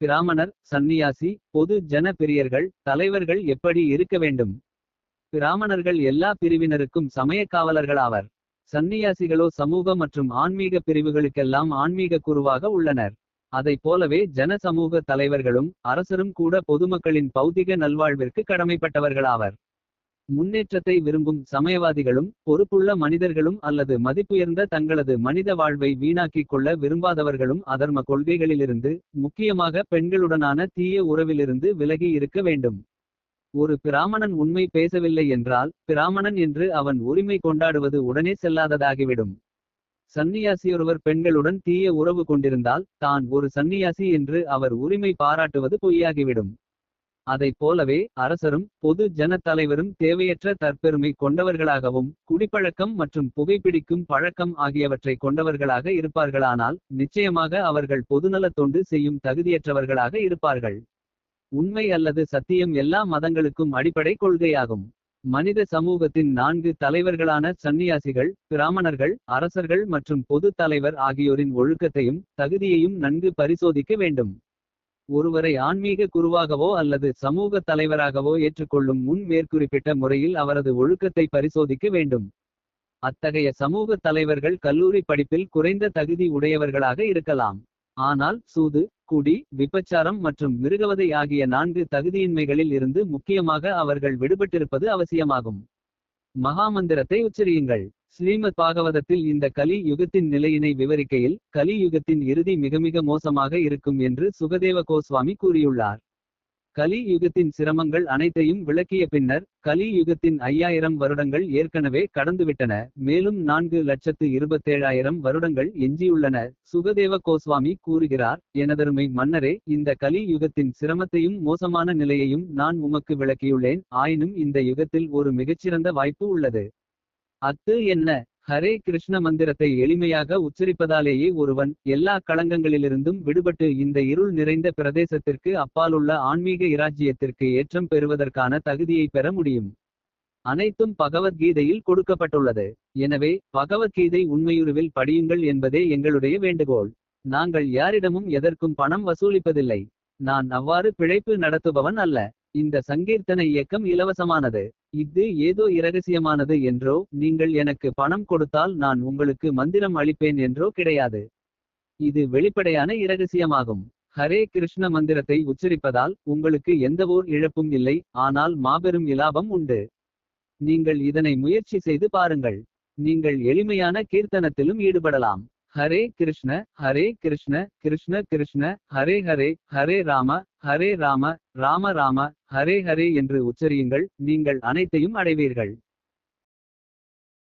பிராமணர் சந்நியாசி பொது ஜன பிரியர்கள் தலைவர்கள் எப்படி இருக்க வேண்டும்? பிராமணர்கள் எல்லா பிரிவினருக்கும் சமய காவலர்களாவர். சந்நியாசிகளோ சமூக மற்றும் ஆன்மீக பிரிவுகளுக்கெல்லாம் ஆன்மீக குருவாக உள்ளனர். அதைப் போலவே ஜன சமூக தலைவர்களும் அரசரும் கூட பொதுமக்களின் பௌதிக நல்வாழ்விற்கு கடமைப்பட்டவர்களாவர். முன்னேற்றத்தை விரும்பும் சமயவாதிகளும் பொறுப்புள்ள மனிதர்களும் அல்லது மதிப்புயர்ந்த தங்களது மனித வாழ்வை வீணாக்கிக் கொள்ள விரும்பாதவர்களும் அதர்ம கொள்கைகளிலிருந்து முக்கியமாக பெண்களுடனான தீய உறவிலிருந்து விலகி இருக்க வேண்டும். ஒரு பிராமணன் உண்மை பேசவில்லை என்றால் பிராமணன் என்று அவன் உரிமை கொண்டாடுவது உடனே செல்லாததாகிவிடும். சந்நியாசியொருவர் பெண்களுடன் தீய உறவு கொண்டிருந்தால் தான் ஒரு சந்நியாசி என்று அவர் உரிமை பாராட்டுவது பொய்யாகிவிடும். அதைப் போலவே அரசரும் பொது ஜன தலைவரும் தேவையற்ற தற்பெருமை கொண்டவர்களாகவும் குடிப்பழக்கம் மற்றும் புகைப்பிடிக்கும் பழக்கம் ஆகியவற்றை கொண்டவர்களாக இருப்பார்களானால் நிச்சயமாக அவர்கள் பொதுநலத் தொண்டு செய்யும் தகுதியற்றவர்களாக இருப்பார்கள். உண்மை அல்லது சத்தியம் எல்லா மதங்களுக்கும் அடிப்படை கொள்கையாகும். மனித சமூகத்தின் நான்கு தலைவர்களான சந்நியாசிகள் பிராமணர்கள் அரசர்கள் மற்றும் பொது தலைவர் ஆகியோரின் ஒழுக்கத்தையும் தகுதியையும் நன்கு பரிசோதிக்க வேண்டும். ஒருவரை ஆன்மீக குருவாகவோ அல்லது சமூக தலைவராகவோ ஏற்றுக்கொள்ளும் முன் மேற்குறிப்பிட்ட முறையில் அவரது ஒழுக்கத்தை பரிசோதிக்க வேண்டும். அத்தகைய சமூக தலைவர்கள் கல்லூரி படிப்பில் குறைந்த தகுதி உடையவர்களாக இருக்கலாம். ஆனால் சூது குடி விபச்சாரம் மற்றும் மிருகவதை ஆகிய நான்கு தகுதியின்மைகளில் இருந்து முக்கியமாக அவர்கள் விடுபட்டிருப்பது அவசியமாகும். மகாமந்திரத்தை உச்சரியுங்கள். ஸ்ரீமத் பாகவதத்தில் இந்த கலி யுகத்தின் நிலையினை விவரிக்கையில் கலி யுகத்தின் இறுதி மிக மிக மோசமாக இருக்கும் என்று சுகதேவ கோஸ்வாமி கூறியுள்ளார். கலி யுகத்தின் சிரமங்கள் அனைத்தையும் விளக்கிய பின்னர் கலி யுகத்தின் ஐயாயிரம் வருடங்கள் ஏற்கனவே கடந்துவிட்டன. மேலும் நான்கு லட்சத்து இருபத்தேழாயிரம் வருடங்கள் எஞ்சியுள்ளன. சுகதேவ கோஸ்வாமி கூறுகிறார் எனதருமை மன்னரே இந்த கலி யுகத்தின் சிரமத்தையும் மோசமான நிலையையும் நான் உமக்கு விளக்கியுள்ளேன். ஆயினும் இந்த யுகத்தில் ஒரு மிகச்சிறந்த வாய்ப்பு உள்ளது. அத்து என்ன? ஹரே கிருஷ்ண மந்திரத்தை எளிமையாக உச்சரிப்பதாலேயே ஒருவன் எல்லா களங்கங்களிலிருந்தும் விடுபட்டு இந்த இருள் நிறைந்த பிரதேசத்திற்கு அப்பாலுள்ள ஆன்மீக இராஜ்யத்திற்கு ஏற்றம் பெறுவதற்கான தகுதியை பெற முடியும். அனைத்தும் பகவத்கீதையில் கொடுக்கப்பட்டுள்ளது. எனவே பகவத்கீதை உண்மையுருவில் படியுங்கள் என்பதே எங்களுடைய வேண்டுகோள். நாங்கள் யாரிடமும் எதற்கும் பணம் வசூலிப்பதில்லை. நான் அவ்வாறு பிழைப்பு நடத்துபவன் அல்ல. இந்த சங்கீர்த்தன இயக்கம் இலவசமானது. இது ஏதோ இரகசியமானது என்றோ நீங்கள் எனக்கு பணம் கொடுத்தால் நான் உங்களுக்கு மந்திரம் அளிப்பேன் என்றோ கிடையாது. இது வெளிப்படையான இரகசியமாகும். ஹரே கிருஷ்ண மந்திரத்தை உச்சரிப்பதால் உங்களுக்கு எந்தவோர் இழப்பும் இல்லை ஆனால் மாபெரும் இலாபம் உண்டு. நீங்கள் இதனை முயற்சி செய்து பாருங்கள். நீங்கள் எளிமையான கீர்த்தனத்திலும் ஈடுபடலாம். ஹரே கிருஷ்ண ஹரே கிருஷ்ண கிருஷ்ண கிருஷ்ண ஹரே ஹரே ஹரே ராம ஹரே ராம ராம ராம ஹரே ஹரே என்று உச்சரியுங்கள். நீங்கள் அனைத்தையும் அடைவீர்கள்.